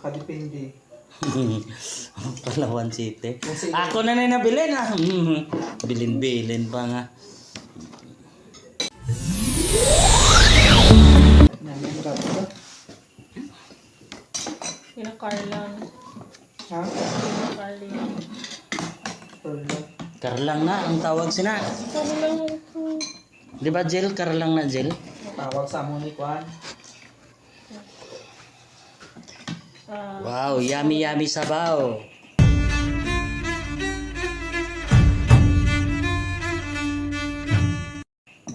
Kadepende. Palawan City. Kasi- Ako na na nabili na. Bilin-bilin pa nga. Namin ka ba? Sina Carlang. Ha? Sina Carlang. Wala. Karlang na ang tawag sina. Carlang ko. Di ba Jill? Karlang na Jill? Tawag sa mo ni Kwan. Ah, Wow, yummy yummy sabaw.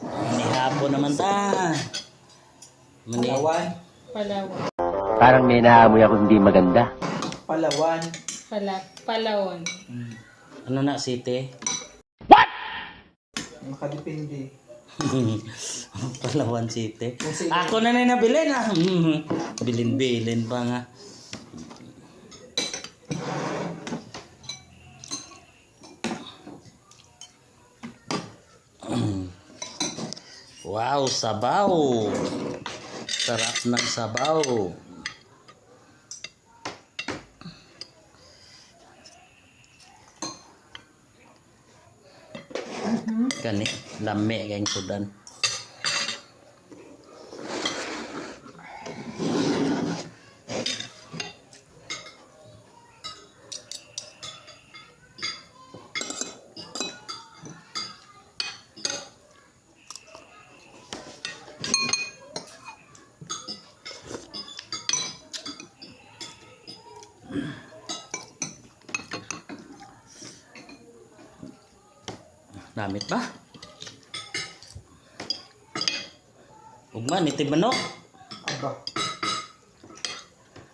Manihapon naman ta. Palawan. Palawan. Parang may naamoy ako hindi maganda. Palawan. Pala, Palawan. ano na city? Makadepende. Palawan City. Ako na na nabili na. Bilin-bilin pa nga. Wow, sabaw. Sarap ng sabaw. Kani, lami kayong sudan. Namit ba? Ugma, nitib manok. Aba.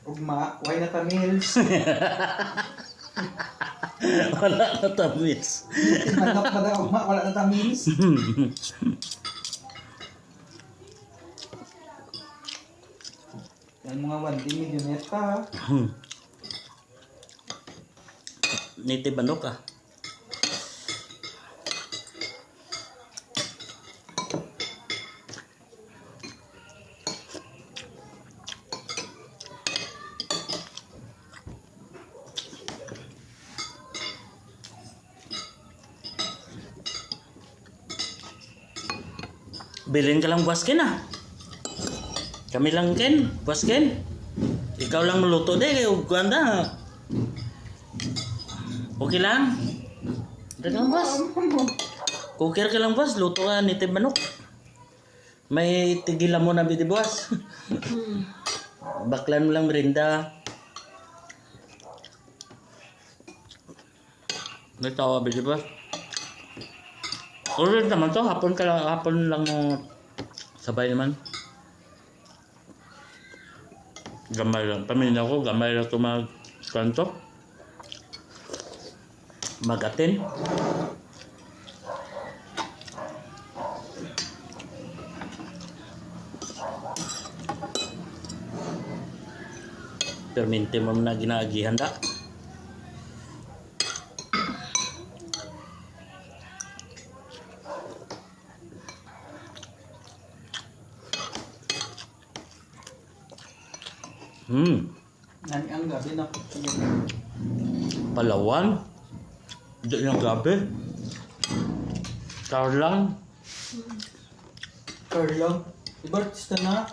Ugma. Why na tamils? Wala na tamis. Manok na daw. Ugma. Wala na tamils. Yan mga wandi milyoneta ha. nitib manok ah. Bilhin ka lang buwas Ken ah. Kami lang Ken, buwas Ken. Ikaw lang maluto de, kayo ganda. Okay lang? Dagang boss. Cooker ka lang boss, luto ka nitib manok. May tigilan mo na bidi boss. Baklan mo lang merinda. May tawa bidi boss. Ulit naman to, hapon ka lang, hapon lang mo sabay naman. Gamay lang. Pamilya ko, gamay lang ito mag kanto. Mag-atin. Perminti mo na ginaagihan Hmm. Nani ang gabi na. Palawan. Hindi yung gabi. Carlang. Carlo. Diba artista na?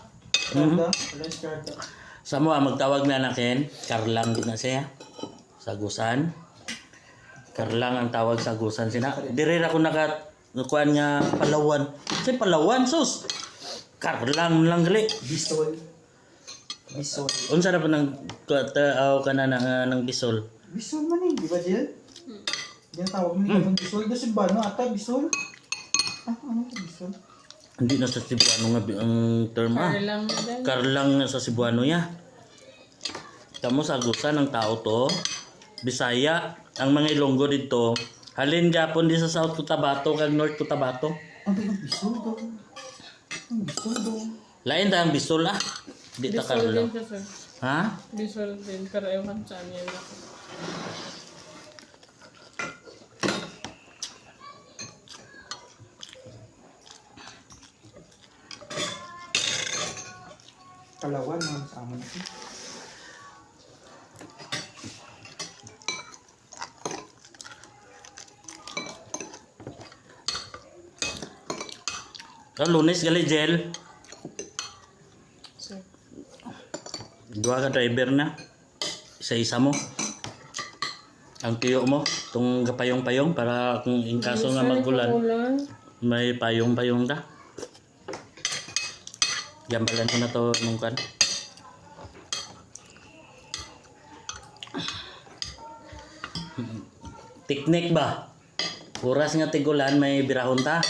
Wala si Carla. Sa mo ah, magtawag na nakin. Carlang din na siya. Sagusan. Carlang ang tawag sa gusan sina. Dire ako naka nakuan nga Palawan. Kasi Palawan sus. Carlang lang gali. Bisol. Bisol. Unsa na pa nang tao ka na ng, ng bisol? Bisol man eh. Di ba Jill? Yan tawag mo nila ng Bisol. Doon si Bano ata Bisol. Ah, ano Bisol? Hindi na sa Cebuano nga ang term ah. Carlang na din. Carlang na sa Cebuano ya. Tamo sa agusan ng tao to. Bisaya, ang mga Ilonggo dito. Halin gapon di sa South Cotabato kag North Cotabato. Ang Bisol daw. Ang Bisol daw. Lain ta ang Bisol ah. Di ta Bisol Carlo. din siya, sir. Ha? Bisol din, pero ewan saan yan ako. Kalawan, mga kasama na siya. Sa lunes gali gel. Dua ka driver na. Isa-isa mo. Ang tiyo mo, itong gapayong-payong para kung in kaso nga magulan, Ulan. may payong-payong da. Gambalan ko na to nung kan. Teknik ba? Oras nga tigulan may birahon ta.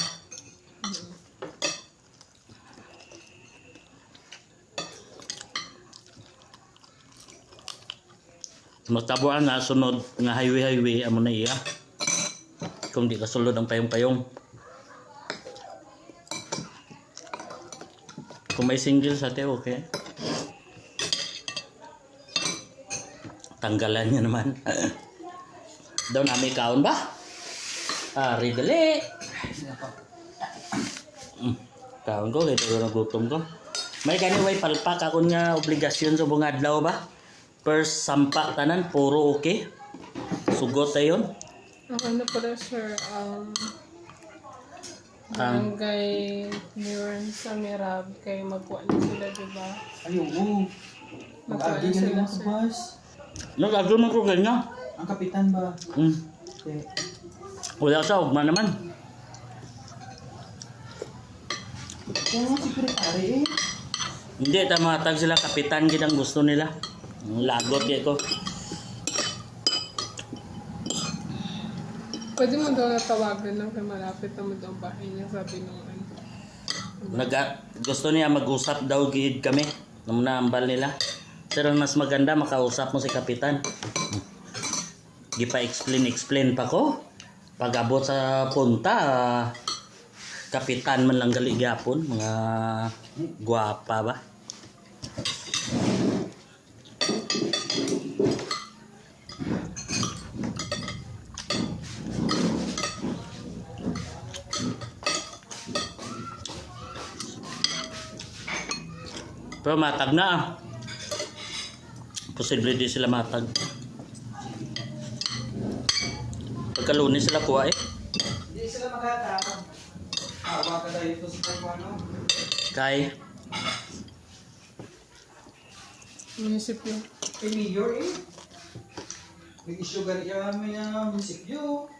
Magtabuan na sunod nga highway-highway amo na iya. Kung di ka sulod ang payong-payong. Kung may single sa te, okay. Tanggalan niya naman. Daw namin kaon ba? Ah, ridali. Mm, Kaon ko, kaya ko nagutom ko. May gani way palpak ako nga obligasyon sa bunga adlaw ba? First sampa tanan, puro okay. Sugot na yun. Ako na pala, sir. Um, Ang- barangay Neuron sa Mirab. Kay magkuha na sila, di ba? Ay, oo. Mag-agi ka sila, lang sa sir. bus. Nagagawin mo ko ganyan. Ang kapitan ba? Mm. Okay. Wala sa ugma naman. Oo, sekretary eh. Hindi, tamatag sila kapitan gid ang gusto nila. Lagot kay ko. Pwede mo daw natawagan lang kay malapit na mo daw bahay niya, sabi nung ano. Naga, gusto niya mag-usap daw gid kami. Nung naambal nila. Pero mas maganda makausap mo si kapitan. Gipa-explain explain pa ko. Pag abot sa punta, ah, kapitan man lang gali gyapon, mga gwapa ba? Pero matag na ah. Posible di sila matag. Pagkalunin sila kuha eh. Hindi sila maghatang. Awa ka tayo ito sa. Kay, Munisipyo. Kay Mayor eh. May issue gani yan may uh, munisipyo.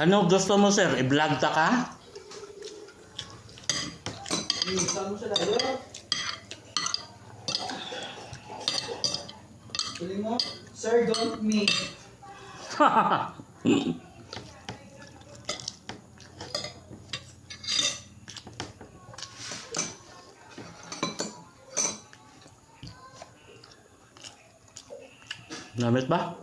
ano gusto mo sir? I-vlog ta ka? Eh, saan mo tayo? Tuloy mo, Sir, don't me. Namit ba?